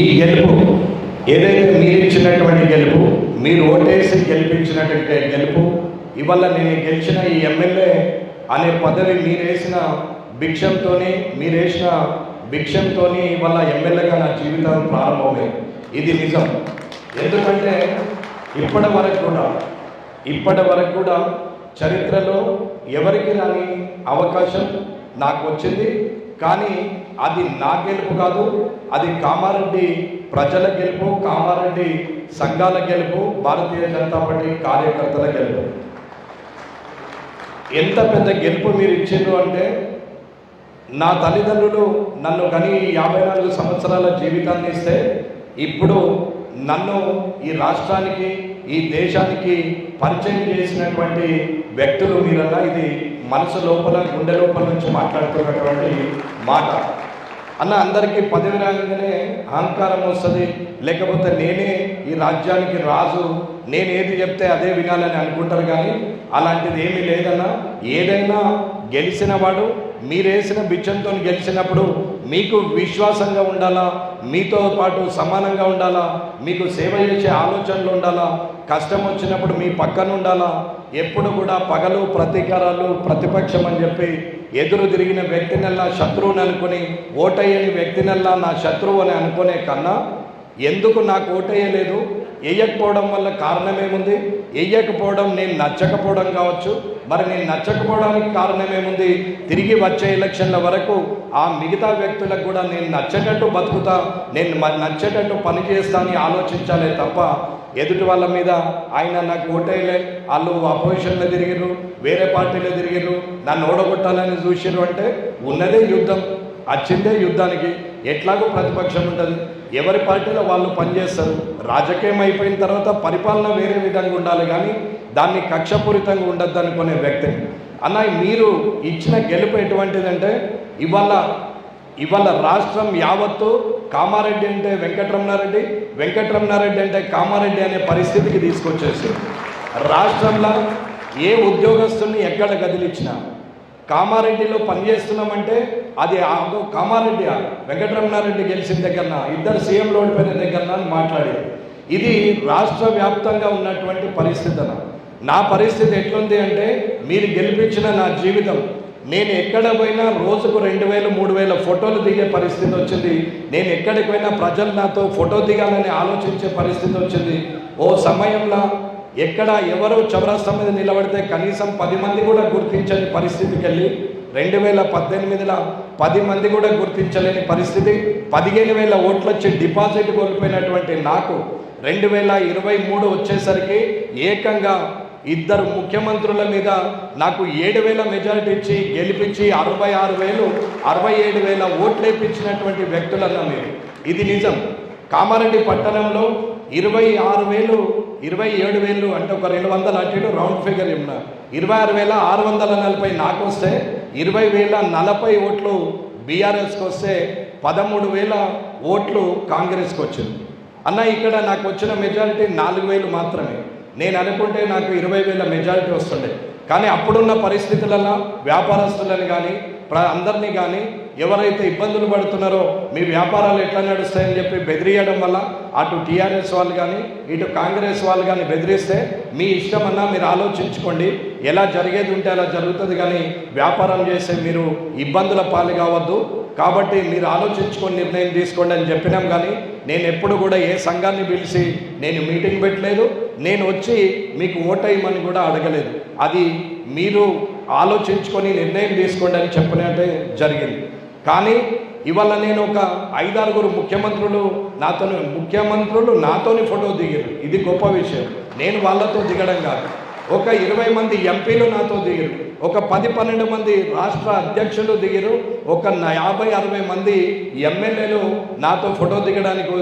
ఈ గెలుపు ఏదైతే మీరు ఇచ్చినటువంటి గెలుపు మీరు ఓటేసి గెలిపించినటువంటి గెలుపు ఇవాళ నేను గెలిచిన ఈ ఎమ్మెల్యే అనే పదవి మీరేసిన భిక్షంతో భిక్షంతోని భిక్షంతో భిక్షంతోని ఇవాళ ఎమ్మెల్యేగా నా జీవితం ప్రారంభమే ఇది నిజం. ఎందుకంటే ఇప్పటి వరకు కూడా ఇప్పటి వరకు కూడా చరిత్రలో ఎవరికి రాని అవకాశం నాకు వచ్చింది. కానీ అది నా గెలుపు కాదు అది కామారెడ్డి ప్రజల గెలుపు కామారెడ్డి సంఘాల గెలుపు భారతీయ జనతా పార్టీ కార్యకర్తల గెలుపు. ఎంత పెద్ద గెలుపు మీరు ఇచ్చిండ్రు అంటే నా తల్లిదండ్రులు నన్ను కని యాభై నాలుగు సంవత్సరాల జీవితాన్ని ఇస్తే ఇప్పుడు నన్ను ఈ రాష్ట్రానికి ఈ దేశానికి పరిచయం చేసినటువంటి వ్యక్తులు మీరన్నా ఇది మనసు లోపల గుండె లోపల నుంచి మాట్లాడుతున్నటువంటి మాట. అన్న అందరికీ పదవి రాగానే అహంకారం వస్తుంది. లేకపోతే నేనే ఈ రాజ్యానికి రాజు. నేను ఏది చెప్తే అదే వినాలని అనుకుంటారు కానీ అలాంటిది ఏమీ లేదన్నా. ఏదైనా గెలిచిన వాడు మీరేసిన బిచ్చంతో గెలిచినప్పుడు మీకు విశ్వాసంగా ఉండాలా? మీతో పాటు సమానంగా ఉండాలా? మీకు సేవ చేసే ఆలోచనలు ఉండాలా? కష్టం వచ్చినప్పుడు మీ పక్కన ఉండాలా? ఎప్పుడు కూడా పగలు ప్రతీకారాలు ప్రతిపక్షం అని చెప్పి ఎదురు తిరిగిన వ్యక్తినల్లా శత్రువుని అనుకుని ఓటయ్యని వ్యక్తినల్లా నా శత్రువు అని అనుకునే కన్నా ఎందుకు నాకు ఓటేయలేదు వేయకపోవడం వల్ల కారణం ఏముంది వేయకపోవడం నేను నచ్చకపోవడం కావచ్చు. మరి నేను నచ్చకపోవడానికి కారణం ఏముంది తిరిగి వచ్చే ఎలక్షన్ల వరకు ఆ మిగతా వ్యక్తులకు కూడా నేను నచ్చేటట్టు బతుకుతా నేను నచ్చేటట్టు పని అని ఆలోచించాలే తప్ప ఎదుటి వాళ్ళ మీద ఆయన నాకు ఓటేయలే వాళ్ళు అపోజిషన్లో తిరిగిరు వేరే పార్టీలో తిరిగిరు నన్ను ఓడగొట్టాలని చూసిర్రు అంటే ఉన్నదే యుద్ధం వచ్చిందే యుద్ధానికి. ఎట్లాగో ప్రతిపక్షం ఉంటుంది. ఎవరి పార్టీలో వాళ్ళు పనిచేస్తారు? రాజకీయం అయిపోయిన తర్వాత పరిపాలన వేరే విధంగా ఉండాలి కానీ దాన్ని కక్షపూరితంగా ఉండద్దు అనుకునే వ్యక్తి. అన్న మీరు ఇచ్చిన గెలుపు ఎటువంటిదంటే ఇవాళ ఇవాళ రాష్ట్రం యావత్తు కామారెడ్డి అంటే వెంకటరమణారెడ్డి వెంకటరమణారెడ్డి అంటే కామారెడ్డి అనే పరిస్థితికి తీసుకొచ్చేసి రాష్ట్రంలో ఏ ఉద్యోగస్తుల్ని ఎక్కడ కదిలిచ్చినా కామారెడ్డిలో పనిచేస్తున్నామంటే అది కామారెడ్డి వెంకటరమణారెడ్డి గెలిచిన దగ్గరన? ఇద్దరు సీఎంలు ఓడిపోయిన దగ్గరన అని మాట్లాడేది. ఇది రాష్ట్ర వ్యాప్తంగా ఉన్నటువంటి పరిస్థితి నా పరిస్థితి ఎట్లుంది అంటే మీరు గెలిపించిన నా జీవితం. నేను ఎక్కడ పోయినా రోజుకు రెండు వేలు మూడు వేల ఫోటోలు దిగే పరిస్థితి వచ్చింది. నేను ఎక్కడికి పోయినా ప్రజలు నాతో ఫోటో దిగాలని ఆలోచించే పరిస్థితి వచ్చింది. ఓ సమయంలో ఎక్కడ ఎవరు చౌరస్తా మీద నిలబడితే కనీసం పది మంది కూడా గుర్తించని పరిస్థితికి వెళ్ళి రెండు వేల పద్దెనిమిదిలో పది మంది కూడా గుర్తించలేని పరిస్థితి పదిహేను వేల ఓట్లు వచ్చి డిపాజిట్ కోల్పోయినటువంటి నాకు రెండు వేల ఇరవై మూడు వచ్చేసరికి ఏకంగా ఇద్దరు ముఖ్యమంత్రుల మీద నాకు ఏడు వేల మెజారిటీ ఇచ్చి గెలిపించి అరవై ఆరు వేలు అరవై ఏడు వేల ఓట్లేపించినటువంటి వ్యక్తులన్నా మీరు. ఇది నిజం. కామారెడ్డి పట్టణంలో ఇరవై ఆరు వేలు ఇరవై ఏడు వేలు అంటే ఒక రెండు వందల అటు రౌండ్ ఫిగర్ ఇమ్మ ఇరవై ఆరు వేల ఆరు వందల నలభై నాకు వస్తే ఇరవై వేల నలభై ఓట్లు బీఆర్ఎస్కి వస్తే పదమూడు వేల ఓట్లు కాంగ్రెస్కి వచ్చింది. అన్న ఇక్కడ నాకు వచ్చిన మెజారిటీ నాలుగు వేలు మాత్రమే. నేను అనుకుంటే నాకు ఇరవై వేల మెజారిటీ వస్తుండే. కానీ అప్పుడున్న పరిస్థితులలో వ్యాపారస్తులను కానీ ప్ర అందరినీ కానీ ఎవరైతే ఇబ్బందులు పడుతున్నారో మీ వ్యాపారాలు ఎట్లా నడుస్తాయని చెప్పి బెదిరియడం వల్ల అటు టీఆర్ఎస్ వాళ్ళు కానీ ఇటు కాంగ్రెస్ వాళ్ళు కానీ బెదిరిస్తే మీ ఇష్టమన్నా మీరు ఆలోచించుకోండి. ఎలా జరిగేది ఉంటే అలా జరుగుతుంది కానీ వ్యాపారం చేస్తే మీరు ఇబ్బందుల పాలు కావద్దు. కాబట్టి మీరు ఆలోచించుకొని నిర్ణయం తీసుకోండి అని చెప్పినాం కానీ నేను ఎప్పుడు కూడా ఏ సంఘాన్ని పిలిచి నేను మీటింగ్ పెట్టలేదు. నేను వచ్చి మీకు ఓటేయమని కూడా అడగలేదు. అది మీరు ఆలోచించుకొని నిర్ణయం తీసుకోండి అని చెప్పినట్టే జరిగింది. కానీ ఇవాళ నేను ఒక ఐదారుగురు ముఖ్యమంత్రులు నాతో ముఖ్యమంత్రులు నాతోని ఫోటో దిగారు. ఇది గొప్ప విషయం. నేను వాళ్ళతో దిగడం కాదు. ఒక ఇరవై మంది ఎంపీలు నాతో దిగారు. ఒక పది పన్నెండు మంది రాష్ట్ర అధ్యక్షులు దిగారు. ఒక యాభై అరవై మంది ఎమ్మెల్యేలు నాతో ఫోటో దిగడానికి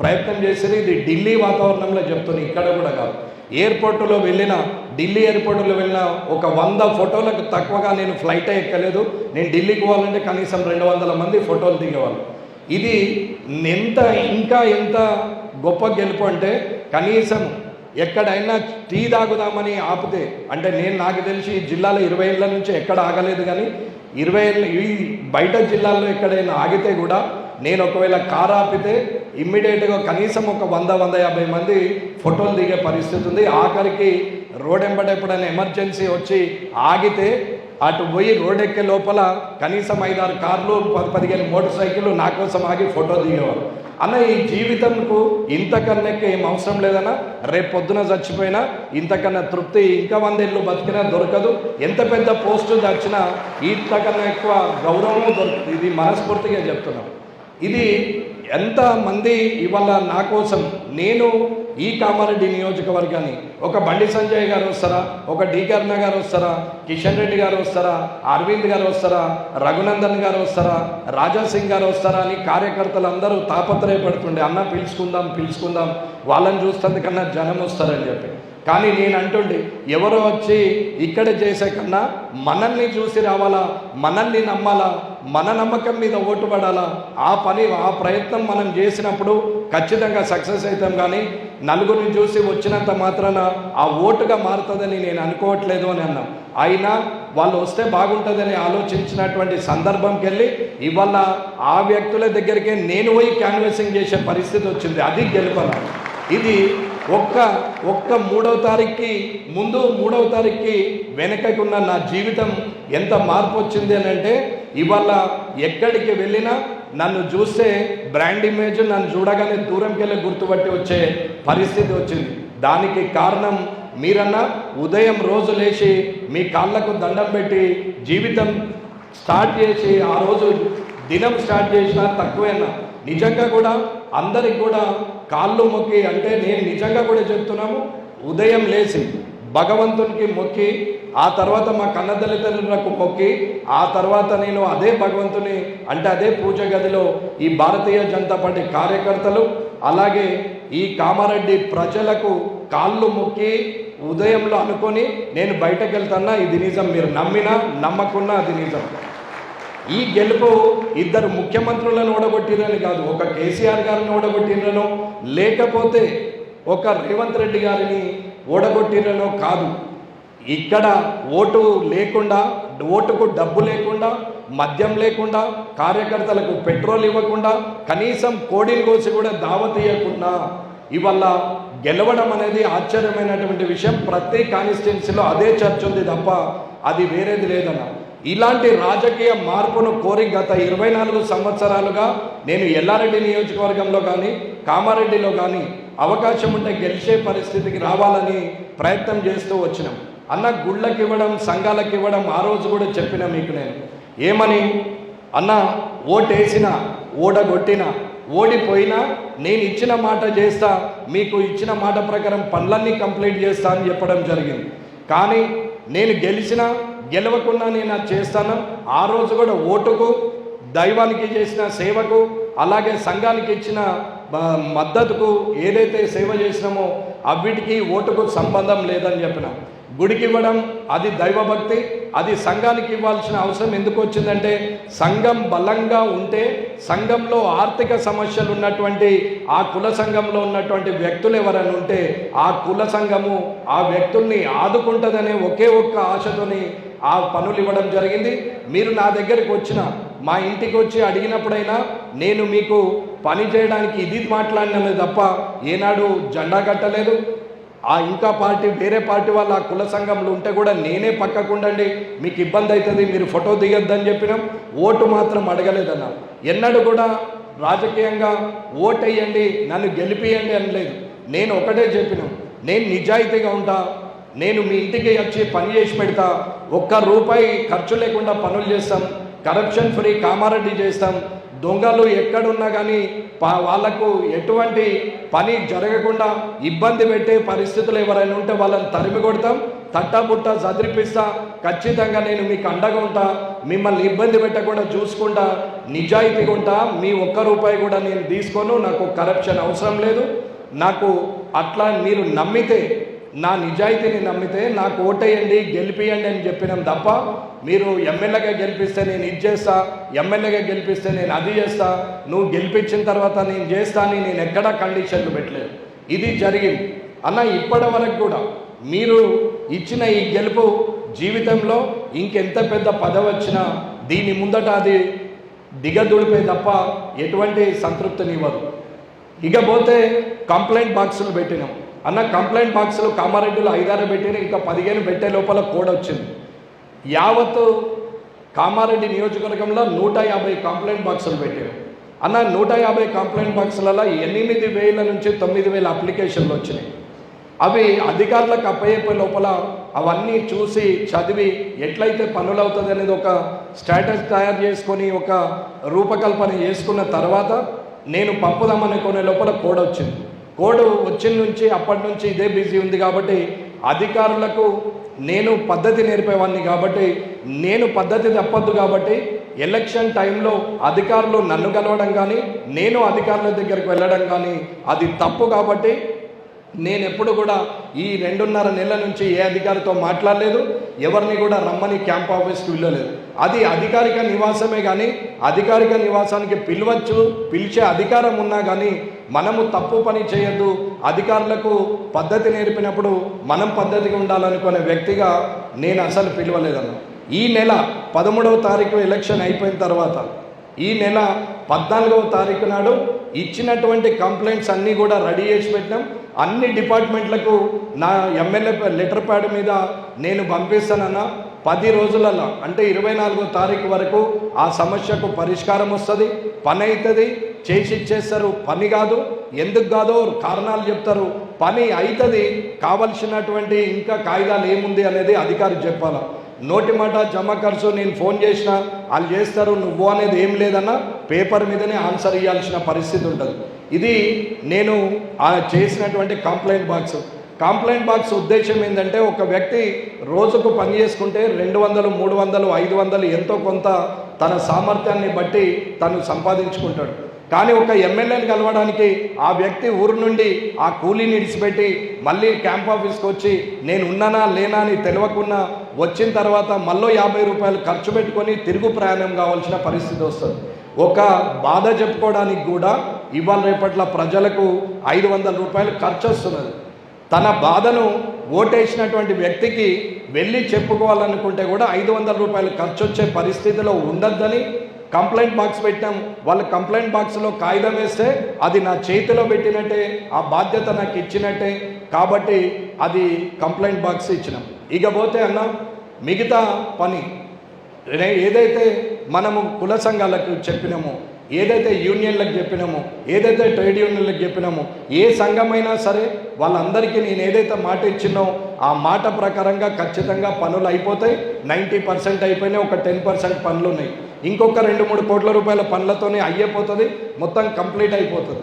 ప్రయత్నం చేశారు ఇది ఢిల్లీ వాతావరణంలో చెప్తుంది ఇక్కడ కూడా కాదు. ఎయిర్పోర్టులో వెళ్ళిన ఢిల్లీ ఎయిర్పోర్టులో వెళ్ళిన ఒక వంద ఫోటోలకు తక్కువగా నేను ఫ్లైట్ ఎక్కలేదు. నేను ఢిల్లీకి పోవాలంటే కనీసం రెండు వందల మంది ఫోటోలు దిగేవాళ్ళు. ఇది ఎంత ఇంకా ఎంత గొప్ప గెలుపు అంటే కనీసం ఎక్కడైనా టీ తాగుదామని ఆపితే అంటే నేను నాకు తెలిసి ఈ జిల్లాలో ఇరవై ఏళ్ళ నుంచి ఎక్కడ ఆగలేదు కానీ ఇరవై ఏళ్ళ ఈ బయట జిల్లాల్లో ఎక్కడైనా ఆగితే కూడా నేను ఒకవేళ కారు ఆపితే ఇమ్మీడియట్గా కనీసం ఒక వంద వంద యాభై మంది ఫోటోలు దిగే పరిస్థితి ఉంది. ఆఖరికి రోడ్ ఎంబట ఎప్పుడైనా ఎమర్జెన్సీ వచ్చి ఆగితే అటు పోయి రోడ్ ఎక్కే లోపల కనీసం ఐదారు కార్లు పది పదిహేను మోటార్ సైకిళ్ళు నా కోసం ఆగి ఫోటో దిగేవారు. అన్న ఈ జీవితంకు ఇంతకన్నా ఏం అవసరం లేదన్నా? రేపు పొద్దున చచ్చిపోయినా ఇంతకన్నా తృప్తి ఇంకా వందేళ్ళు బతికినా దొరకదు. ఎంత పెద్ద పోస్టు దచ్చినా ఇంతకన్నా ఎక్కువ గౌరవము దొరుకుతుంది ఇది మనస్ఫూర్తిగా చెప్తున్నాం ఇది ఎంతమంది ఇవాళ నా కోసం నేను ఈ కామారెడ్డి నియోజకవర్గాన్ని ఒక బండి సంజయ్ గారు వస్తారా ఒక డి గారు వస్తారా కిషన్ రెడ్డి గారు వస్తారా అరవింద్ గారు వస్తారా రఘునందన్ గారు వస్తారా రాజా సింగ్ గారు వస్తారా అని కార్యకర్తలు అందరూ తాపత్రయపడుతుండే అన్న పిలుచుకుందాం పిలుచుకుందాం వాళ్ళని చూస్తుంది జనం వస్తారని చెప్పి. కానీ నేను అంటుండే ఎవరో వచ్చి ఇక్కడ చేసే కన్నా మనల్ని చూసి రావాలా మనల్ని నమ్మాలా మన నమ్మకం మీద ఓటు పడాలా ఆ పని ఆ ప్రయత్నం మనం చేసినప్పుడు ఖచ్చితంగా సక్సెస్ అవుతాం కానీ నలుగురిని చూసి వచ్చినంత మాత్రాన ఆ ఓటుగా మారుతుందని నేను అనుకోవట్లేదు అని అన్నాం. అయినా వాళ్ళు వస్తే బాగుంటుందని ఆలోచించినటువంటి సందర్భంకి వెళ్ళి ఇవాళ ఆ వ్యక్తుల దగ్గరికే నేను పోయి క్యాన్వసింగ్ చేసే పరిస్థితి వచ్చింది. అది గెలుపన ఇది ఒక్క ఒక్క మూడవ తారీఖుకి ముందు మూడవ తారీఖుకి వెనకకి ఉన్న నా జీవితం ఎంత మార్పు వచ్చింది అని అంటే ఇవాళ ఎక్కడికి వెళ్ళినా నన్ను చూస్తే బ్రాండ్ ఇమేజ్ నన్ను చూడగానే దూరంకి వెళ్ళి గుర్తుపట్టి వచ్చే పరిస్థితి వచ్చింది. దానికి కారణం మీరన్నా ఉదయం రోజు లేచి మీ కాళ్ళకు దండం పెట్టి జీవితం స్టార్ట్ చేసి ఆ రోజు దినం స్టార్ట్ చేసినా తక్కువేనా? నిజంగా కూడా అందరికి కూడా కాళ్ళు మొక్కి అంటే నేను నిజంగా కూడా చెప్తున్నాము ఉదయం లేచి భగవంతునికి మొక్కి ఆ తర్వాత మా కన్నదలితలకు మొక్కి ఆ తర్వాత నేను అదే భగవంతుని అంటే అదే పూజ గదిలో ఈ భారతీయ జనతా పార్టీ కార్యకర్తలు అలాగే ఈ కామారెడ్డి ప్రజలకు కాళ్ళు మొక్కి ఉదయంలో అనుకొని నేను బయటకు వెళ్తానా ఇది నిజం. మీరు నమ్మినా నమ్మకున్నా అది నిజం. ఈ గెలుపు ఇద్దరు ముఖ్యమంత్రులను ఓడగొట్టిరని కాదు ఒక కేసీఆర్ గారిని ఓడగొట్టిరనో లేకపోతే ఒక రేవంత్ రెడ్డి గారిని ఓడగొట్టిరనో కాదు. ఇక్కడ ఓటు లేకుండా ఓటుకు డబ్బు లేకుండా మద్యం లేకుండా కార్యకర్తలకు పెట్రోల్ ఇవ్వకుండా కనీసం కోడిని కోసి కూడా దావత్ ఇవ్వకుండా ఇవల్ల గెలవడం అనేది ఆశ్చర్యమైనటువంటి విషయం. ప్రతి కాన్స్టిట్యున్సీలో అదే చర్చ ఉంది తప్ప అది వేరేది లేదన్నా. ఇలాంటి రాజకీయ మార్పును కోరి గత ఇరవై నాలుగు సంవత్సరాలుగా నేను ఎల్లారెడ్డి నియోజకవర్గంలో కానీ కామారెడ్డిలో కానీ అవకాశం ఉంటే గెలిచే పరిస్థితికి రావాలని ప్రయత్నం చేస్తూ వచ్చినాం. అన్న గుళ్ళకి ఇవ్వడం సంఘాలకు ఇవ్వడం ఆ రోజు కూడా చెప్పిన మీకు నేను. ఏమని? అన్న ఓటేసిన ఓడగొట్టిన ఓడిపోయినా నేను ఇచ్చిన మాట చేస్తా మీకు ఇచ్చిన మాట ప్రకారం పనులన్నీ కంప్లీట్ చేస్తా అని చెప్పడం జరిగింది. కానీ నేను గెలిచిన గెలవకుండా నేను అది చేస్తాను. ఆ రోజు కూడా ఓటుకు దైవానికి చేసిన సేవకు అలాగే సంఘానికి ఇచ్చిన మద్దతుకు ఏదైతే సేవ చేసినామో అవిటికి ఓటుకు సంబంధం లేదని చెప్పిన. గుడికి ఇవ్వడం అది దైవభక్తి అది సంఘానికి ఇవ్వాల్సిన అవసరం ఎందుకు వచ్చిందంటే సంఘం బలంగా ఉంటే సంఘంలో ఆర్థిక సమస్యలు ఉన్నటువంటి ఆ కుల సంఘంలో ఉన్నటువంటి వ్యక్తులు ఎవరైనా ఉంటే ఆ కుల సంఘము ఆ వ్యక్తుల్ని ఆదుకుంటుందనే ఒకే ఒక్క ఆశతోని ఆ పనులు ఇవ్వడం జరిగింది. మీరు నా దగ్గరికి వచ్చిన మా ఇంటికి వచ్చి అడిగినప్పుడైనా నేను మీకు పని చేయడానికి ఇది మాట్లాడినమే తప్ప ఏనాడు జెండా కట్టలేదు. ఆ ఇంకా పార్టీ వేరే పార్టీ వాళ్ళ ఆ కుల సంఘంలో ఉంటే కూడా నేనే పక్కకుండండి మీకు ఇబ్బంది అవుతుంది మీరు ఫోటో దిగొద్దని చెప్పినాం. ఓటు మాత్రం అడగలేదన్న. ఎన్నడూ కూడా రాజకీయంగా ఓటేయండి నన్ను గెలిపియండి అనలేదు. నేను ఒకటే చెప్పినాం. నేను నిజాయితీగా ఉంటా. నేను మీ ఇంటికి వచ్చి పని చేసి పెడతా. ఒక్క రూపాయి ఖర్చు లేకుండా పనులు చేస్తాం. కరప్షన్ ఫ్రీ కామారెడ్డి చేస్తాం. దొంగలు ఎక్కడున్నా కానీ పా వాళ్ళకు ఎటువంటి పని జరగకుండా ఇబ్బంది పెట్టే పరిస్థితులు ఎవరైనా ఉంటే వాళ్ళని తరిమి కొడతాం. తట్టబుట్ట చదిరిపిస్తా. ఖచ్చితంగా నేను మీకు అండగా ఉంటా. మిమ్మల్ని ఇబ్బంది పెట్టకుండా చూసుకుంటా. నిజాయితీగా ఉంటా మీ ఒక్క రూపాయి కూడా నేను తీసుకోను. నాకు కరప్షన్ అవసరం లేదు. నాకు అట్లా మీరు నమ్మితే నా నిజాయితీని నమ్మితే నాకు ఓటేయండి గెలిపియండి అని చెప్పినాం తప్ప మీరు ఎమ్మెల్యేగా గెలిపిస్తే నేను ఇది చేస్తా ఎమ్మెల్యేగా గెలిపిస్తే నేను అది చేస్తా నువ్వు గెలిపించిన తర్వాత నేను చేస్తా అని నేను ఎక్కడా కండిషన్లు పెట్టలేదు. ఇది జరిగింది. అన్న ఇప్పటి వరకు కూడా మీరు ఇచ్చిన ఈ గెలుపు జీవితంలో ఇంకెంత పెద్ద పదవి వచ్చినా దీని ముందట అది దిగదుడిపే తప్ప ఎటువంటి సంతృప్తినివ్వదు ఇవ్వదు. ఇకపోతే కంప్లైంట్ బాక్సులు పెట్టినాం. అన్న కంప్లైంట్ బాక్సులు కామారెడ్డిలో ఐదారు పెట్టిన ఇంకా పదిహేను పెట్టే లోపల కోడ్ వచ్చింది. యావత్తు కామారెడ్డి నియోజకవర్గంలో నూట యాభై కంప్లైంట్ బాక్సులు పెట్టారు. అన్న నూట యాభై కంప్లైంట్ బాక్సులలో ఎనిమిది వేల నుంచి తొమ్మిది వేల అప్లికేషన్లు వచ్చినాయి. అవి అధికారులకు అప్పయ్యే లోపల అవన్నీ చూసి చదివి ఎట్లయితే పనులు అవుతుంది అనేది ఒక స్టేటస్ తయారు చేసుకొని ఒక రూపకల్పన చేసుకున్న తర్వాత నేను పంపుదామనుకునే లోపల కోడ్ వచ్చింది. కోడ్ వచ్చిన నుంచి అప్పటి నుంచి ఇదే బిజీ ఉంది కాబట్టి అధికారులకు నేను పద్ధతి నేర్పేవాడిని కాబట్టి నేను పద్ధతి తప్పద్దు కాబట్టి ఎలక్షన్ టైంలో అధికారులు నన్ను కలవడం కానీ నేను అధికారుల దగ్గరికి వెళ్ళడం కానీ అది తప్పు కాబట్టి నేను ఎప్పుడు కూడా ఈ రెండున్నర నెలల నుంచి ఏ అధికారితో మాట్లాడలేదు ఎవరిని కూడా రమ్మని క్యాంప్ ఆఫీస్కి వెళ్ళలేదు. అది అధికారిక నివాసమే కానీ అధికారిక నివాసానికి పిలవచ్చు పిలిచే అధికారం ఉన్నా కానీ మనము తప్పు పని చేయొద్దు. అధికారులకు పద్ధతి నేర్పినప్పుడు మనం పద్ధతిగా ఉండాలనుకునే వ్యక్తిగా నేను అసలు పిలవలేదన్న. ఈ నెల పదమూడవ తారీఖు ఎలక్షన్ అయిపోయిన తర్వాత ఈ నెల పద్నాలుగవ తారీఖు నాడు ఇచ్చినటువంటి కంప్లైంట్స్ అన్నీ కూడా రెడీ చేసి పెట్టినాం. అన్ని డిపార్ట్మెంట్లకు నా ఎమ్మెల్యే లెటర్ ప్యాడ్ మీద నేను పంపిస్తానన్నా. పది రోజులలో అంటే ఇరవై నాలుగో తారీఖు వరకు ఆ సమస్యకు పరిష్కారం వస్తుంది పని అవుతుంది చేసి ఇచ్చేస్తారు పని కాదు. ఎందుకు కాదో? కారణాలు చెప్తారు. పని అవుతుంది కావలసినటువంటి ఇంకా కాగితాలు ఏముంది అనేది అధికారి చెప్పాలి? నోటి మాట జమ ఖర్చు నేను ఫోన్ చేసిన వాళ్ళు చేస్తారు. నువ్వు అనేది ఏం లేదన్నా పేపర్ మీదనే ఆన్సర్ ఇవ్వాల్సిన పరిస్థితి ఉంటుంది. ఇది నేను చేసినటువంటి కంప్లైంట్ బాక్స్. కంప్లైంట్ బాక్స్ ఉద్దేశం ఏంటంటే ఒక వ్యక్తి రోజుకు పని చేసుకుంటే రెండు వందలు మూడు వందలు ఐదు వందలు ఎంతో కొంత తన సామర్థ్యాన్ని బట్టి తను సంపాదించుకుంటాడు. కానీ ఒక ఎమ్మెల్యేని కలవడానికి ఆ వ్యక్తి ఊరు నుండి ఆ కూలీని ఇడిచిపెట్టి మళ్ళీ క్యాంప్ ఆఫీస్కి వచ్చి నేను ఉన్నానా లేనా అని తెలియకుండా వచ్చిన తర్వాత మళ్ళీ యాభై రూపాయలు ఖర్చు పెట్టుకొని తిరుగు ప్రయాణం కావాల్సిన పరిస్థితి వస్తుంది. ఒక బాధ చెప్పుకోవడానికి కూడా ఇవాళ రేపట్ల ప్రజలకు ఐదు వందల రూపాయలు ఖర్చు వస్తున్నది. తన బాధను ఓటేసినటువంటి వ్యక్తికి వెళ్ళి చెప్పుకోవాలనుకుంటే కూడా ఐదు వందల రూపాయలు ఖర్చు వచ్చే పరిస్థితిలో ఉండద్దని కంప్లైంట్ బాక్స్ పెట్టాం వాళ్ళ కంప్లైంట్ బాక్స్లో కాగితం వేస్తే అది నా చేతిలో పెట్టినట్టే ఆ బాధ్యత నాకు ఇచ్చినట్టే కాబట్టి అది కంప్లైంట్ బాక్స్ ఇచ్చినాం. ఇకపోతే అన్న మిగతా పని ఏదైతే మనము కుల సంఘాలకు చెప్పినామో ఏదైతే యూనియన్లకు చెప్పినామో ఏదైతే ట్రేడ్ యూనియన్లకు చెప్పినామో ఏ సంఘమైనా సరే వాళ్ళందరికీ నేను ఏదైతే మాట ఇచ్చినో ఆ మాట ప్రకారంగా ఖచ్చితంగా పనులు అయిపోతాయి. నైంటీ పర్సెంట్ అయిపోయినాయి ఒక టెన్ పర్సెంట్ పనులు ఉన్నాయి. ఇంకొక రెండు మూడు కోట్ల రూపాయల పనులతోనే అయ్యిపోతుంది మొత్తం కంప్లీట్ అయిపోతుంది.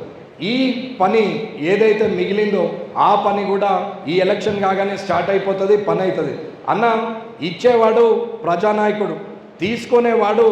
ఈ పని ఏదైతే మిగిలిందో ఆ పని కూడా ఈ ఎలక్షన్ కాగానే స్టార్ట్ అయిపోతుంది పని అవుతుంది అన్న ఇచ్చేవాడు ప్రజానాయకుడు తీసుకునేవాడు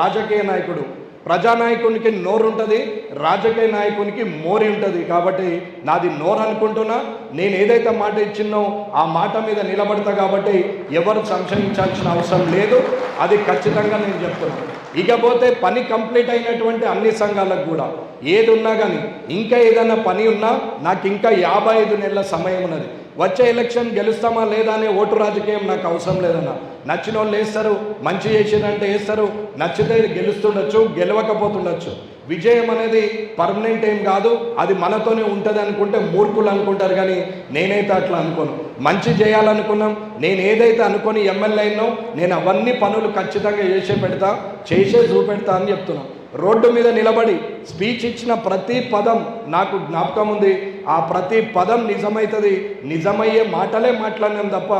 రాజకీయ నాయకుడు. ప్రజానాయకునికి నోరు ఉంటుంది రాజకీయ నాయకునికి మోరి ఉంటుంది కాబట్టి నాది నోరు అనుకుంటున్నా నేను ఏదైతే మాట ఇచ్చినో ఆ మాట మీద నిలబడతా కాబట్టి ఎవరు సంశయించాల్సిన అవసరం లేదు. అది ఖచ్చితంగా నేను చెప్తున్నాను ఇకపోతే పని కంప్లీట్ అయినటువంటి అన్ని సంఘాలకు కూడా. ఏది ఉన్నా కానీ ఇంకా ఏదైనా పని ఉన్నా నాకు ఇంకా యాభై ఐదు నెలల సమయం ఉన్నది. వచ్చే ఎలక్షన్ గెలుస్తామా లేదా అనే ఓటు రాజకీయం నాకు అవసరం లేదన్న. నచ్చిన వాళ్ళు వేస్తారు మంచి చేసిరంటే వేస్తారు నచ్చితే గెలుస్తుండొచ్చు గెలవకపోతుండొచ్చు. విజయం అనేది పర్మనెంట్ ఏం కాదు అది మనతోనే ఉంటుంది అనుకుంటే మూర్ఖులు అనుకుంటారు కానీ నేనైతే అట్లా అనుకోను. మంచి చేయాలనుకున్నాం నేను ఏదైతే అనుకొని ఎమ్మెల్యే అయినో నేను అవన్నీ పనులు ఖచ్చితంగా చేసే పెడతా చేసే చూపెడతా అని చెప్తున్నాం. రోడ్డు మీద నిలబడి స్పీచ్ ఇచ్చిన ప్రతి పదం నాకు జ్ఞాపకం ఉంది. ఆ ప్రతి పదం నిజమవుతుంది నిజమయ్యే మాటలే మాట్లాడినాం తప్ప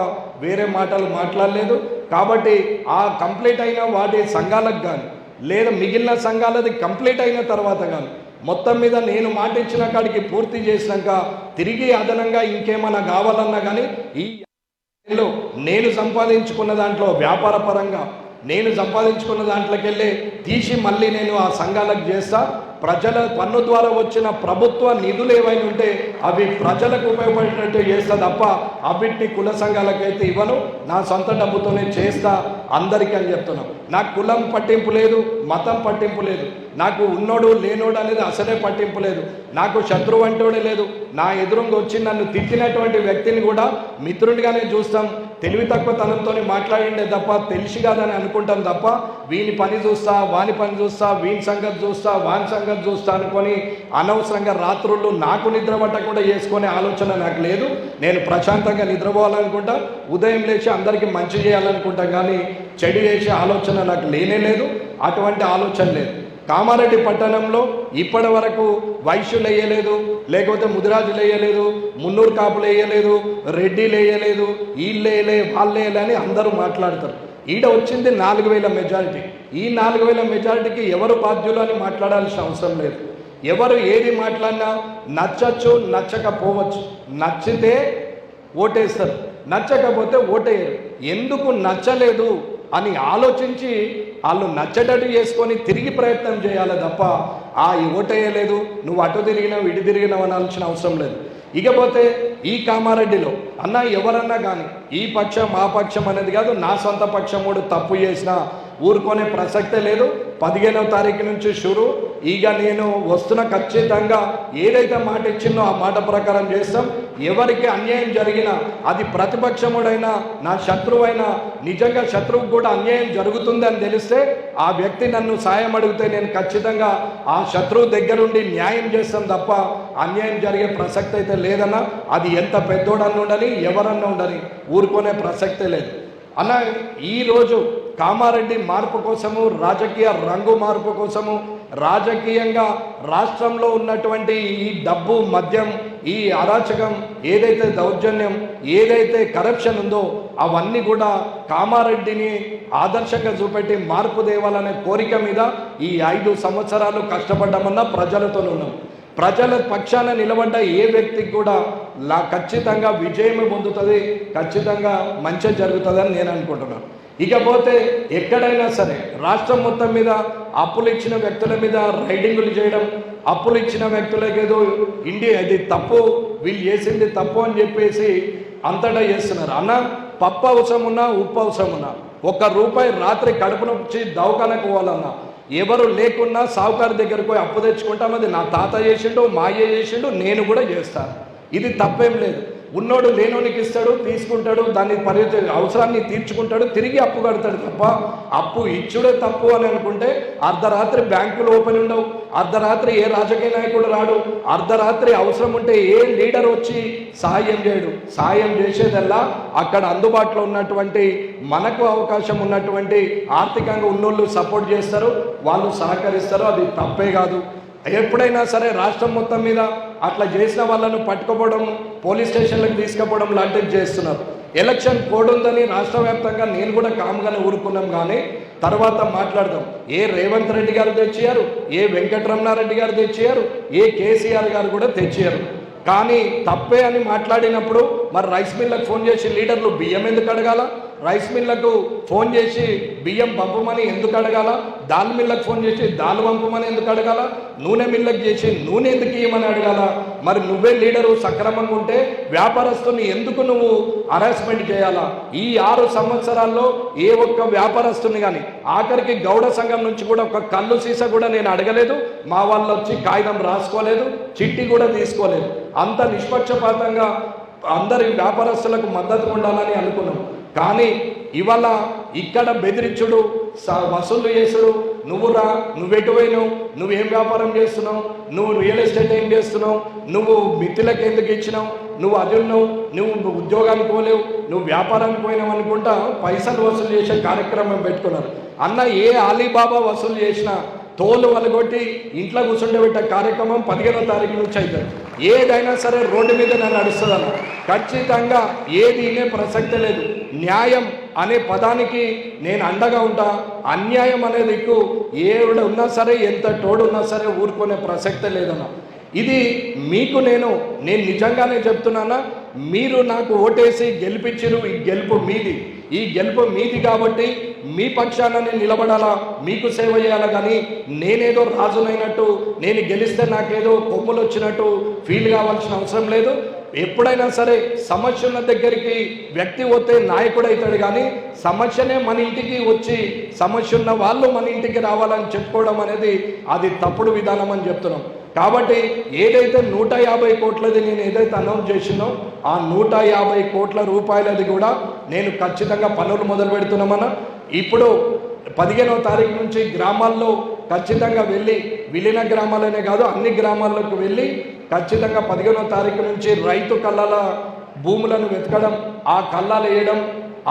వేరే మాటలు మాట్లాడలేదు. కాబట్టి ఆ కంప్లీట్ అయిన వాటి సంఘాలకు కానీ లేదా మిగిలిన సంఘాలది కంప్లీట్ అయిన తర్వాత కానీ మొత్తం మీద నేను మాట ఇచ్చిన కాడికి పూర్తి చేసినాక తిరిగి అదనంగా ఇంకేమైనా కావాలన్నా కానీ ఈ నేను సంపాదించుకున్న దాంట్లో వ్యాపార పరంగా నేను సంపాదించుకున్న దాంట్లోకి వెళ్ళి తీసి మళ్ళీ నేను ఆ సంఘాలకు చేస్తా. ప్రజల పన్ను ద్వారా వచ్చిన ప్రభుత్వ నిధులు ఏవైనా ఉంటే అవి ప్రజలకు ఉపయోగపడినట్టు చేస్తా తప్ప అవిటిని కుల సంఘాలకైతే ఇవ్వను. నా సొంత డబ్బుతోనే చేస్తా. అందరికీ అని చెప్తున్నాం. నాకు కులం పట్టింపు లేదు మతం పట్టింపు లేదు. నాకు ఉన్నోడు లేనోడు అనేది అసలే పట్టింపు లేదు. నాకు శత్రువు అంటోడే లేదు. నా ఎదురుగా వచ్చి నన్ను తిట్టినటువంటి వ్యక్తిని కూడా మిత్రుడిగానే చూస్తాం. తెలివి తక్కువ తనంతో మాట్లాడిండే తప్ప తెలిసి కాదని అనుకుంటాం తప్ప వీని పని చూస్తా వాని పని చూస్తా వీని సంగతి చూస్తా వాని సంగతి చూస్తా అనుకొని అనవసరంగా రాత్రుళ్ళు నాకు నిద్ర పట్టకుండా చేసుకునే ఆలోచన నాకు లేదు. నేను ప్రశాంతంగా నిద్రపోవాలనుకుంటా. ఉదయం లేచి అందరికీ మంచి చేయాలనుకుంటా కానీ చెడు చేసే ఆలోచన నాకు లేనే లేదు. అటువంటి ఆలోచన లేదు. కామారెడ్డి పట్టణంలో ఇప్పటి వరకు వైశ్యులు వేయలేదు లేకపోతే ముదిరాజులు వేయలేదు మున్నూరు కాపులు వేయలేదు రెడ్డిలు వేయలేదు వీళ్ళు వేయలే వాళ్ళు వేయలే అని అందరూ మాట్లాడతారు. ఈడ వచ్చింది నాలుగు వేల మెజారిటీ. ఈ నాలుగు వేల మెజారిటీకి ఎవరు బాధ్యులు అని మాట్లాడాల్సిన అవసరం లేదు. ఎవరు ఏది మాట్లాడినా నచ్చచ్చు నచ్చకపోవచ్చు. నచ్చితే ఓటేస్తారు. నచ్చకపోతే ఓటేయరు. ఎందుకు నచ్చలేదు? అని ఆలోచించి వాళ్ళు నచ్చేటట్టు చేసుకొని తిరిగి ప్రయత్నం చేయాలి తప్ప ఆ ఓటేయలేదు నువ్వు అటు తిరిగినావు ఇటు తిరిగినావు అనాల్సిన అవసరం లేదు. ఇకపోతే ఈ కామారెడ్డిలో అన్న ఎవరన్నా కానీ ఈ పక్షం ఆ పక్షం అనేది కాదు నా సొంత పక్షముడు తప్పు చేసినా ఊరుకునే ప్రసక్తే లేదు. పదిహేనవ తారీఖు నుంచి షురు ఇక నేను వస్తున్న ఖచ్చితంగా ఏదైతే మాట ఇచ్చిందో ఆ మాట ప్రకారం చేస్తాం. ఎవరికి అన్యాయం జరిగినా అది ప్రతిపక్షముడైనా నా శత్రువైనా నిజంగా శత్రువుకు కూడా అన్యాయం జరుగుతుందని తెలిస్తే ఆ వ్యక్తి నన్ను సాయం అడిగితే నేను ఖచ్చితంగా ఆ శత్రువు దగ్గరుండి న్యాయం చేస్తాం తప్ప అన్యాయం జరిగే ప్రసక్తి అయితే లేదన్నా అది ఎంత పెద్దోడన్నా ఉండని ఎవరన్నా ఉండని ఊరుకునే ప్రసక్తే లేదు. అన్న ఈరోజు కామారెడ్డి మార్పు కోసము రాజకీయ రంగు మార్పు కోసము రాజకీయంగా రాష్ట్రంలో ఉన్నటువంటి ఈ డబ్బు మద్యం ఈ అరాచకం ఏదైతే దౌర్జన్యం ఏదైతే కరప్షన్ ఉందో అవన్నీ కూడా కామారెడ్డిని ఆదర్శంగా చూపెట్టి మార్పు దేవాలనే కోరిక మీద ఈ ఐదు సంవత్సరాలు కష్టపడ్డామన్నా ప్రజలతో ఉన్నాం. ప్రజల పక్షాన నిలబడ్డ ఏ వ్యక్తికి కూడా లా ఖచ్చితంగా విజయం పొందుతుంది ఖచ్చితంగా మంచి జరుగుతుందని నేను అనుకుంటున్నాను. ఇకపోతే ఎక్కడైనా సరే రాష్ట్రం మొత్తం మీద అప్పులు ఇచ్చిన వ్యక్తుల మీద రైడింగులు చేయడం అప్పులు ఇచ్చిన వ్యక్తులకు ఏదో ఇండియా అది తప్పు వీళ్ళు చేసింది తప్పు అని చెప్పేసి అంతటా చేస్తున్నారు. అన్న పప్పు అవసరం ఉన్నా ఉప్పు అవసరం ఉన్నా ఒక్క రూపాయి రాత్రి కడుపు నొప్పి దవాఖానకు పోవాలన్నా ఎవరు లేకున్నా సావుకారు దగ్గరకు పోయి అప్పు తెచ్చుకుంటాం అది నా తాత చేసిండు మా అయ్య చేసిండు నేను కూడా చేస్తాను ఇది తప్పేం లేదు. ఉన్నోడు లేనోనికి ఇస్తాడు తీసుకుంటాడు దాన్ని పరి అవసరాన్ని తీర్చుకుంటాడు తిరిగి అప్పు కడతాడు తప్ప అప్పు ఇచ్చుడే తప్పు అని అనుకుంటే అర్ధరాత్రి బ్యాంకులు ఓపెన్ ఉండవు అర్ధరాత్రి ఏ రాజకీయ నాయకుడు రాడు అర్ధరాత్రి అవసరం ఉంటే ఏ లీడర్ వచ్చి సాయం చేయడు. సాయం చేసేదల్లా అక్కడ అందుబాటులో ఉన్నటువంటి మనకు అవకాశం ఉన్నటువంటి ఆర్థికంగా ఉన్నోళ్ళు సపోర్ట్ చేస్తారు వాళ్ళు సహకరిస్తారు అది తప్పే కాదు. ఎప్పుడైనా సరే రాష్ట్రం మొత్తం మీద అట్లా చేసిన వాళ్ళను పట్టుకోవడం పోలీస్ స్టేషన్లకు తీసుకుపోవడం లాంటివి చేస్తున్నారు. ఎలక్షన్ కోడ్ ఉందని రాష్ట్ర వ్యాప్తంగా నేను కూడా కామ్గానే ఊరుకున్నాం కానీ తర్వాత మాట్లాడదాం. ఏ రేవంత్ రెడ్డి గారు తెచ్చారు ఏ వెంకటరమణారెడ్డి గారు తెచ్చారు ఏ కేసీఆర్ గారు కూడా తెచ్చారు కానీ తప్పే అని మాట్లాడినప్పుడు మరి రైస్ మిల్లకు ఫోన్ చేసి లీడర్లు బియ్యం ఎందుకు అడగాల? రైస్ మిల్లకు ఫోన్ చేసి బియ్యం పంపమని ఎందుకు అడగాల? దాల్ మిల్లకు ఫోన్ చేసి దాల్ పంపమని ఎందుకు అడగాల? నూనె మిల్లకు చేసి నూనె ఎందుకు ఇవ్వమని అడగాల? మరి నువ్వే లీడరు సక్రమంగా ఉంటే వ్యాపారస్తుని ఎందుకు నువ్వు హరాస్మెంట్ చేయాలా? ఈ ఆరు సంవత్సరాల్లో ఏ ఒక్క వ్యాపారస్తుని కానీ ఆఖరికి గౌడ సంఘం నుంచి కూడా ఒక కళ్ళు సీసా కూడా నేను అడగలేదు. మా వాళ్ళు వచ్చి కాగితం రాసుకోలేదు చిట్టి కూడా తీసుకోలేదు. అంత నిష్పక్షపాతంగా అందరి వ్యాపారస్తులకు మద్దతు ఉండాలని అనుకున్నాం. కానీ ఇవాళ ఇక్కడ బెదిరించుడు స- వసూలు చేసుడు నువ్వు రా నువ్వు ఎటువైనావు నువ్వేం వ్యాపారం చేస్తున్నావు? నువ్వు రియల్ ఎస్టేట్ ఏం చేస్తున్నావు? నువ్వు మిత్రులకు ఎందుకు ఇచ్చినావు? నువ్వు అది ఉన్నావు నువ్వు ఉద్యోగానికి పోలేవు? నువ్వు వ్యాపారానికి పోయినావు అనుకుంటా పైసలు వసూలు చేసే కార్యక్రమం పెట్టుకున్నారు. అన్న ఏ అలీబాబా వసూలు చేసినా తోలు వలగొట్టి ఇంట్లో కూర్చుండబెట్టే కార్యక్రమం పదిహేనో తారీఖు నుంచి అవుతుంది ఏదైనా సరే రోడ్డు మీద నన్ను నడుస్తుందన్న ఖచ్చితంగా ఏది ఇనే ప్రసక్తి లేదు. న్యాయం అనే పదానికి నేను అండగా ఉంటా. అన్యాయం అనే దిక్కు ఏవిడ ఉన్నా సరే ఎంత తోడున్నా సరే ఊరుకునే ప్రసక్తే లేదన్న. ఇది మీకు నేను నేను నిజంగానే చెప్తున్నానా? మీరు నాకు ఓటేసి గెలిపించరు ఈ గెలుపు మీది. ఈ గెలుపు మీది కాబట్టి మీ పక్షాన నేను నిలబడాలా? మీకు సేవ చేయాలా కానీ నేనేదో రాజునైనట్టు నేను గెలిస్తే నాకేదో కొమ్ములు వచ్చినట్టు ఫీల్ కావాల్సిన అవసరం లేదు. ఎప్పుడైనా సరే సమస్య ఉన్న దగ్గరికి వ్యక్తి వస్తే నాయకుడు అవుతాడు కానీ సమస్యనే మన ఇంటికి వచ్చి సమస్య ఉన్న వాళ్ళు మన ఇంటికి రావాలని చెప్పుకోవడం అనేది అది తప్పుడు విధానం అని చెప్తున్నాం. కాబట్టి ఏదైతే నూట యాభై కోట్లది నేను ఏదైతే అనౌన్స్ చేసినో ఆ నూట యాభై కోట్ల రూపాయలది కూడా నేను ఖచ్చితంగా పనులు మొదలు పెడుతున్నామన్నా. ఇప్పుడు పదిహేనవ తారీఖు నుంచి గ్రామాల్లో ఖచ్చితంగా వెళ్ళి విలీన గ్రామాలనే కాదు అన్ని గ్రామాల్లోకి వెళ్ళి ఖచ్చితంగా పదిహేనవ తారీఖు నుంచి రైతు కళ్ళల భూములను వెతకడం ఆ కళ్ళాలు వేయడం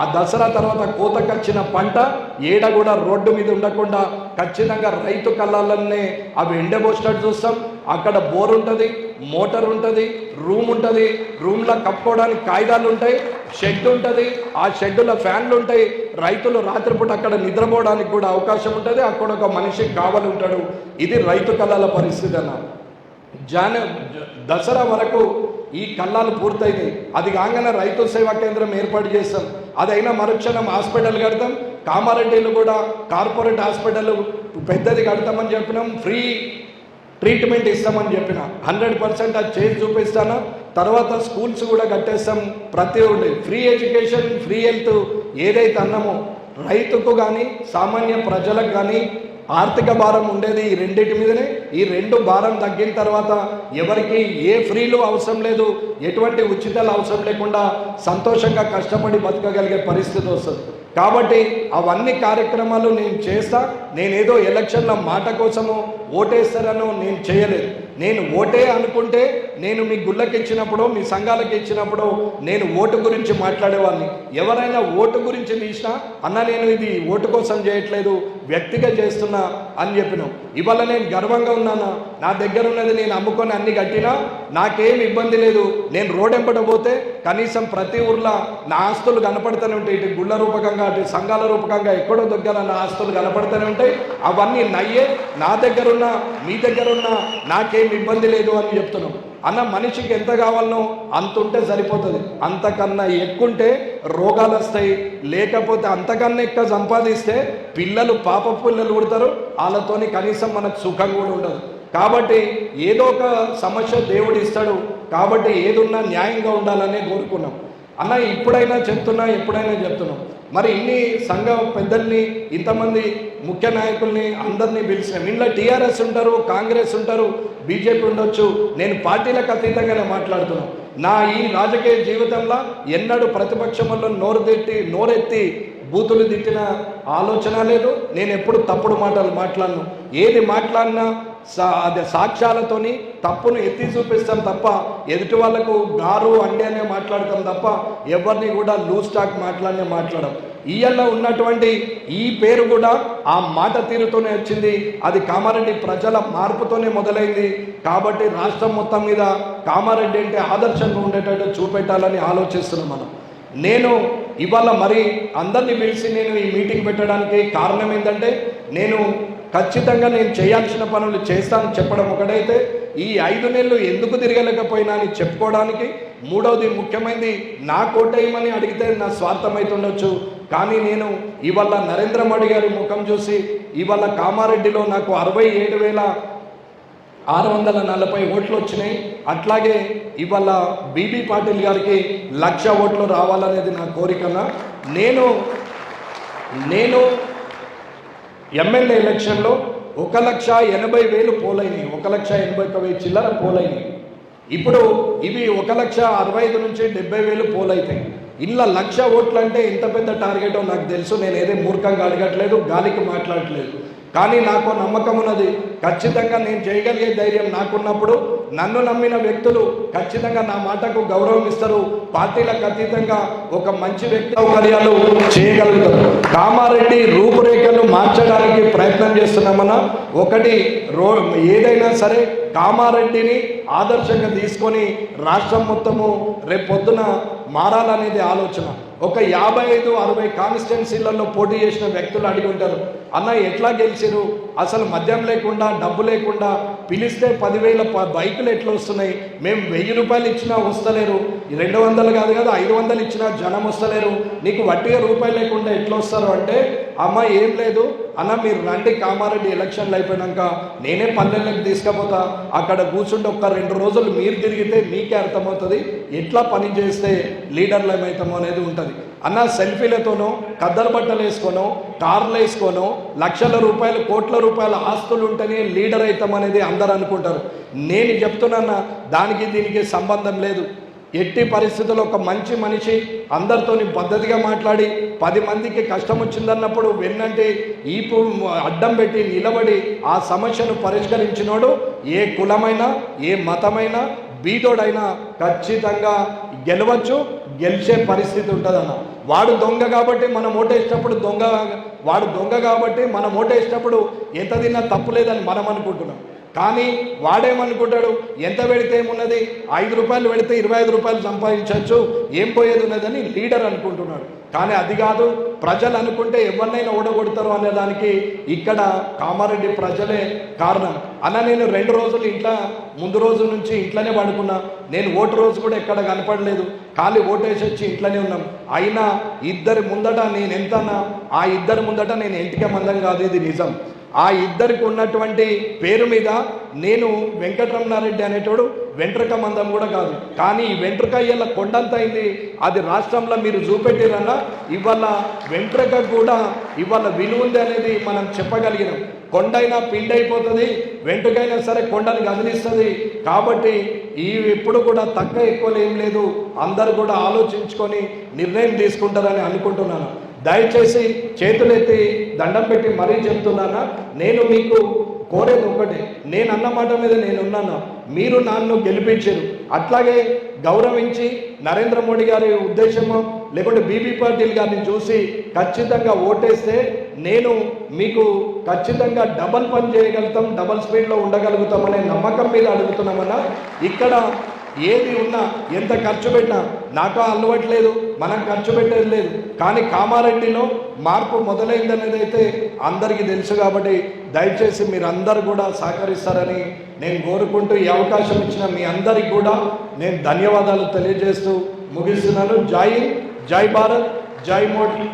ఆ దసరా తర్వాత కోతకొచ్చిన పంట ఏడ కూడా రోడ్డు మీద ఉండకుండా ఖచ్చితంగా రైతు కళ్ళాలనే అవి ఎండబోసినట్టు చూస్తాం. అక్కడ బోర్ ఉంటుంది మోటార్ ఉంటుంది రూమ్ ఉంటుంది. రూమ్లో కప్పుకోవడానికి కాగితాలు ఉంటాయి షెడ్ ఉంటుంది. ఆ షెడ్లో ఫ్యాన్లు ఉంటాయి. రైతులు రాత్రిపూట అక్కడ నిద్రపోవడానికి కూడా అవకాశం ఉంటుంది. అక్కడ ఒక మనిషి కావాలి ఉంటాడు. ఇది రైతు కళ్ళాల పరిస్థితి అన్న. జాన దసరా వరకు ఈ కళ్ళాలు పూర్తయినాయి. అది కాగానే రైతు సేవా కేంద్రం ఏర్పాటు చేస్తాం. అదైనా మరుక్షణం హాస్పిటల్ కడతాం. కామారెడ్డిలో కూడా కార్పొరేట్ హాస్పిటల్ పెద్దది కడతామని చెప్పినాం. ఫ్రీ ట్రీట్మెంట్ ఇస్తామని చెప్పిన. హండ్రెడ్ పర్సెంట్ అది చేసి చూపిస్తాను. తర్వాత స్కూల్స్ కూడా కట్టేస్తాం ప్రతి ఒక్కటి. ఫ్రీ ఎడ్యుకేషన్ ఫ్రీ హెల్త్ ఏదైతే అన్నామో రైతుకు కానీ సామాన్య ప్రజలకు కానీ ఆర్థిక భారం ఉండేది ఈ రెండింటి మీదనే. ఈ రెండు భారం తగ్గిన తర్వాత ఎవరికి ఏ ఫ్రీలు అవసరం లేదు ఎటువంటి ఉచితాలు అవసరం లేకుండా సంతోషంగా కష్టపడి బతకగలిగే పరిస్థితి వస్తుంది. కాబట్టి అవన్నీ కార్యక్రమాలు నేను చేస్తా. నేనేదో ఎలక్షన్ల మాట కోసమో ఓటేస్తారనో నేను చేయలేదు. నేను ఓటే అనుకుంటే నేను మీ గుళ్ళకి ఇచ్చినప్పుడు మీ సంఘాలకు ఇచ్చినప్పుడు నేను ఓటు గురించి మాట్లాడేవాడిని. ఎవరైనా ఓటు గురించి తీసినా అన్న నేను ఇది ఓటు కోసం చేయట్లేదు వ్యక్తిగా చేస్తున్నా అని చెప్పిన ఇవాళ నేను గర్వంగా ఉన్నాను? నా దగ్గర ఉన్నది నేను అమ్ముకొని అన్ని కట్టినా? నాకేం ఇబ్బంది లేదు. నేను రోడెంపట పోతే కనీసం ప్రతి ఊర్లో నా ఆస్తులు కనపడుతూనే ఉంటాయి. ఇటు గుళ్ళ రూపకంగా అటు సంఘాల రూపకంగా ఎక్కడో దగ్గర నా ఆస్తులు కనపడుతూనే ఉంటాయి. అవన్నీ నయ్యే నా దగ్గర ఉన్న మీ దగ్గరున్నా నాకేం ఇబ్బంది లేదు అని చెప్తున్నాం అన్న మనిషికి ఎంత కావాలనో అంత ఉంటే సరిపోతుంది. అంతకన్నా ఎక్కుంటే రోగాలు వస్తాయి. లేకపోతే అంతకన్నా ఎక్కువ సంపాదిస్తే పిల్లలు పాప పిల్లలు పుడతారు. వాళ్ళతోని కనీసం మనకు సుఖం కూడా ఉండదు. కాబట్టి ఏదో ఒక సమస్య దేవుడు ఇస్తాడు. కాబట్టి ఏదున్నా న్యాయంగా ఉండాలనే కోరుకున్నాం. అన్న ఇప్పుడైనా చెప్తున్నా ఎప్పుడైనా చెప్తున్నాం. మరి ఇన్ని సంఘ పెద్దల్ని ఇంతమంది ముఖ్య నాయకుల్ని అందరినీ పిలిచినాం ఇంట్లో టీఆర్ఎస్ ఉంటారు కాంగ్రెస్ ఉంటారు బీజేపీ ఉండొచ్చు నేను పార్టీలకు అతీతంగానే మాట్లాడుతున్నాను నా ఈ రాజకీయ జీవితంలో ఎన్నడూ ప్రతిపక్షంలో నోరు తిట్టి నోరెత్తి బూతులు తిట్టిన ఆలోచన లేదు. నేను ఎప్పుడు తప్పుడు మాటలు మాట్లాడను. ఏది మాట్లాడినా సా అదే సాక్ష్యాలతోని తప్పును ఎత్తి చూపిస్తాం తప్ప ఎదుటి వాళ్ళకు గారు అండేనే మాట్లాడతాం తప్ప ఎవరిని కూడా లూజ్ టాక్ మాట్లాడనే మాట్లాడం ఈయల్లో ఉన్నటువంటి ఈ పేరు కూడా ఆ మాట తీరుతోనే వచ్చింది. అది కామారెడ్డి ప్రజల మార్పుతోనే మొదలైంది. కాబట్టి రాష్ట్రం మొత్తం మీద కామారెడ్డి అంటే ఆదర్శంగా ఉండేటట్టు చూపెట్టాలని ఆలోచిస్తున్నాం మనం. నేను ఇవాళ మరి అందరినీ పిలిచి నేను ఈ మీటింగ్ పెట్టడానికి కారణం ఏంటంటే నేను ఖచ్చితంగా నేను చేయాల్సిన పనులు చేస్తాను చెప్పడం ఒకటైతే ఈ ఐదు నెలలు ఎందుకు తిరగలేకపోయినా అని చెప్పుకోవడానికి. మూడవది ముఖ్యమైనది నా కోటేయమని అడిగితే నా స్వార్థం అవుతుండొచ్చు కానీ నేను ఇవాళ నరేంద్ర మోడీ గారి ముఖం చూసి ఇవాళ కామారెడ్డిలో నాకు అరవై ఏడు వేల ఆరు వందల నలభై ఓట్లు వచ్చినాయి. అట్లాగే ఇవాళ బీబీ పాటిల్ గారికి లక్ష ఓట్లు రావాలనేది నా కోరికన నేను నేను ఎమ్మెల్యే ఎలక్షన్లో ఒక లక్ష ఎనభై వేలు పోలైనవి ఒక లక్ష ఎనభై ఒక వెయ్యి చిల్లర పోలైనవి ఇప్పుడు ఇవి ఒక లక్ష అరవై ఐదు నుంచి డెబ్బై వేలు పోలైతాయి. ఇలా లక్ష ఓట్లు అంటే ఎంత పెద్ద టార్గెటో నాకు తెలుసు. నేను ఏదే మూర్ఖంగా అడగట్లేదు గాలికి మాట్లాడట్లేదు. కానీ నాకు నమ్మకం ఉన్నది ఖచ్చితంగా నేను చేయగలిగే ధైర్యం నాకున్నప్పుడు నన్ను నమ్మిన వ్యక్తులు ఖచ్చితంగా నా మాటకు గౌరవం ఇస్తారు. పార్టీలకు అతీతంగా ఒక మంచి వ్యక్తి సౌకర్యాలు చేయగలుగుతారు. కామారెడ్డి రూపురేఖ మార్చడానికి ప్రయత్నం చేస్తున్నామన్నా ఒకటి రో ఏదైనా సరే కామారెడ్డిని ఆదర్శంగా తీసుకొని రాష్ట్రం మొత్తము రేపు పొద్దున మారాలనేది ఆలోచన. ఒక యాభై ఐదు అరవై కాన్స్టిట్యున్సీలలో పోటీ చేసిన వ్యక్తులు అడిగి ఉంటారు. అన్న ఎట్లా గెలిచారు అసలు మద్యం లేకుండా డబ్బు లేకుండా పిలిస్తే పదివేల ప- బైకులు ఎట్లా వస్తున్నాయి? మేము వెయ్యి రూపాయలు ఇచ్చినా వస్తలేరు. రెండు వందలు కాదు కదా ఐదు వందలు ఇచ్చినా జనం వస్తలేరు. నీకు వట్టిగా రూపాయలు లేకుండా ఎట్లా వస్తారు అంటే అమ్మ ఏం లేదు. అన్న మీరు రండి కామారెడ్డి ఎలక్షన్లు అయిపోయినాక నేనే పల్లెలకు తీసుకపోతా. అక్కడ కూర్చుంటే ఒక్క రెండు రోజులు మీరు తిరిగితే మీకే అర్థమవుతుంది. ఎట్లా పని చేస్తే లీడర్లు ఏమవుతామో అనేది ఉంటుంది. అన్న సెల్ఫీలతోనో కద్దలు బట్టలు వేసుకోనో కార్లు వేసుకోనో లక్షల రూపాయలు కోట్ల రూపాయల ఆస్తులు ఉంటేనే లీడర్ అవుతాం అనేది అందరు అనుకుంటారు. నేను చెప్తున్నా దానికి దీనికి సంబంధం లేదు. ఎట్టి పరిస్థితుల్లో ఒక మంచి మనిషి అందరితోని పద్ధతిగా మాట్లాడి పది మందికి కష్టం వచ్చిందన్నప్పుడు వెన్నంటే ఈపు అడ్డం పెట్టి నిలబడి ఆ సమస్యను పరిష్కరించినోడు ఏ కులమైనా ఏ మతమైనా బీదోడైనా ఖచ్చితంగా గెలవచ్చు. గెలిచే పరిస్థితి ఉంటుందన్న. వాడు దొంగ కాబట్టి మనం ఓటేసినప్పుడు దొంగ వాడు దొంగ కాబట్టి మనం ఓటేసినప్పుడు ఎంత తిన్నా తప్పు లేదని మనం అనుకుంటున్నాం. కానీ వాడేమనుకుంటాడు? ఎంత పెడితే ఏమున్నది? ఐదు రూపాయలు పెడితే ఇరవై ఐదు రూపాయలు సంపాదించవచ్చు ఏం పోయేది ఉన్నదని లీడర్ అనుకుంటున్నాడు. కానీ అది కాదు ప్రజలు అనుకుంటే ఎవరినైనా ఓడగొడతారు అనే దానికి ఇక్కడ కామారెడ్డి ప్రజలే కారణం. అన్న నేను రెండు రోజులు ఇంట్లో ముందు రోజు నుంచి ఇంట్లోనే పడుకున్నా. నేను ఓటు రోజు కూడా ఎక్కడ కనపడలేదు. ఖాళీ ఓటేసి వచ్చి ఇంట్లోనే ఉన్నాం. అయినా ఇద్దరి ముందట నేను ఎంతనా ఆ ఇద్దరి ముందట నేను ఎంటికే మందం కాదు ఇది నిజం. ఆ ఇద్దరికి ఉన్నటువంటి పేరు మీద నేను వెంకటరమణారెడ్డి అనేటోడు వెంట్రక మందం కూడా కాదు. కానీ ఈ వెంట్రక ఇయ్యాల కొండంత అయింది. అది రాష్ట్రంలో మీరు చూపెట్టిరన్నా ఇవాళ వెంట్రుక కూడా ఇవాళ విలువ ఉంది అనేది మనం చెప్పగలిగినాం. కొండైనా పిండైపోతుంది అయిపోతుంది వెంట్రుకైనా సరే కొండని కదిలిస్తుంది. కాబట్టి ఈ ఎప్పుడు కూడా తక్కువ ఎక్కువ ఏం లేదు. అందరు కూడా ఆలోచించుకొని నిర్ణయం తీసుకుంటారని అనుకుంటున్నాను. దయచేసి చేతులెత్తి దండం పెట్టి మరీ చెప్తున్నానా? నేను మీకు కోరేది ఒకటి నేను అన్న మాట మీద నేను ఉన్నాను మీరు నన్ను గెలిపించారు. అట్లాగే గౌరవించి నరేంద్ర మోడీ గారి ఉద్దేశము లేకుంటే బీబీ పాటిల్ గారిని చూసి ఖచ్చితంగా ఓటేస్తే నేను మీకు ఖచ్చితంగా డబల్ పని చేయగలుగుతాం డబల్ స్పీడ్లో ఉండగలుగుతామనే నమ్మకం మీద అడుగుతున్నామన్నా ఇక్కడ ఏది ఉన్నా ఎంత ఖర్చు పెట్టినా నాకు అలవాటు లేదు మనం ఖర్చు పెట్టేది లేదు. కానీ కామారెడ్డిలో మార్పు మొదలైందనేది అయితే అందరికీ తెలుసు కాబట్టి దయచేసి మీరందరూ కూడా సహకరిస్తారని నేను కోరుకుంటూ ఈ అవకాశం ఇచ్చిన మీ అందరికి కూడా నేను ధన్యవాదాలు తెలియజేస్తూ ముగిస్తున్నాను. జై జై భారత్ జై మోడీ.